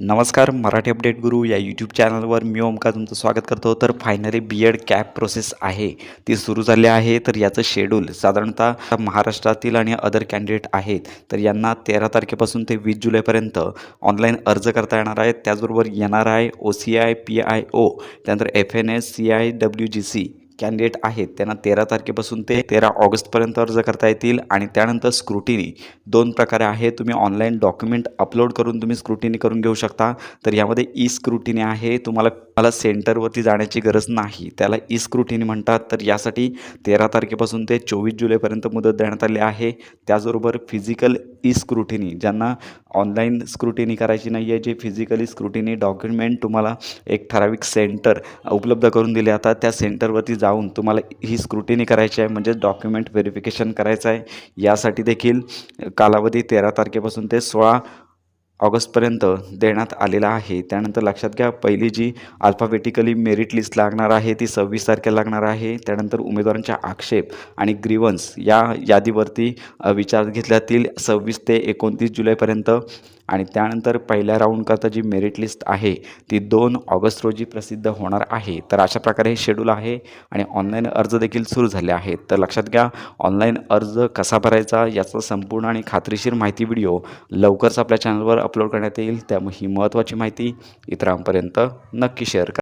नमस्कार मराठी अपडेट गुरु या यूट्यूब चॅनलवर मी ओमका तुमचं स्वागत करतो. तर finally B Ed CAP process आहे. ती सुरू झाली आहे. तर याचं शेड्यूल साधारणतः महाराष्ट्रातील आणि अदर कॅन्डिडेट आहेत. तर यांना तेरा तारखेपासून ते वीस जुलैपर्यंत ऑनलाईन अर्ज करता येणार आहे. त्याचबरोबर येणार आहे I O C I P I O त्यानंतर F N S C I W G C candidate आहेत त्यांना तेरा तारखेपासून ते तेरा ऑगस्टपर्यंत अर्ज करता येतील आणि त्यानंतर स्क्रुटिनी दोन प्रकारे आहे तुम्ही ऑनलाईन डॉक्युमेंट अपलोड करून तुम्ही स्क्रुटिनी करून घेऊ शकता. तर यामध्ये ई स्क्रुटिनी आहे तुम्हाला मला सेंटरवरती जाण्याची गरज नाही. त्याला ई स्क्रुटिनी म्हणतात. तर यासाठी तेरा तारखेपासून ते चोवीस जुलैपर्यंत मुदत देण्यात आली आहे. त्याचबरोबर फिजिकल ई स्क्रुटिनी ज्यांना ऑनलाईन स्क्रुटिनी करायची नाही आहे जे फिजिकली स्क्रुटिनी डॉक्युमेंट तुम्हाला एक ठराविक सेंटर उपलब्ध करून दिले जातात त्या सेंटरवरती जाऊन तुम्हाला ही स्क्रुटिनी करायची आहे. म्हणजे डॉक्युमेंट व्हेरिफिकेशन करायचं आहे. यासाठी देखील कालावधी तेरा तारखेपासून ते सोळा ऑगस्टपर्यंत देण्यात आलेला आहे. त्यानंतर लक्षात घ्या पहिली जी अल्फाबेटिकली मेरिट लिस्ट लागणार आहे ती सव्वीस तारखेला लागणार आहे. त्यानंतर उमेदवारांच्या आक्षेप आणि ग्रीवन्स या यादीवरती विचार घेतल्यातील सव्वीस ते एकोणतीस जुलैपर्यंत. आणि त्यानंतर पहिल्या राऊंडकरता जी मेरिट लिस्ट आहे ती दोन ऑगस्ट रोजी प्रसिद्ध होणार आहे. तर अशा प्रकारे हे शेड्यूल आहे आणि ऑनलाईन अर्ज देखील सुरू झाले आहेत. तर लक्षात घ्या ऑनलाईन अर्ज कसा भरायचा याचा संपूर्ण आणि खात्रीशीर माहिती व्हिडिओ लवकरच आपल्या चॅनलवर अपलोड करण्यात येईल. त्यामुळे ही महत्त्वाची माहिती इतरांपर्यंत नक्की शेअर करा.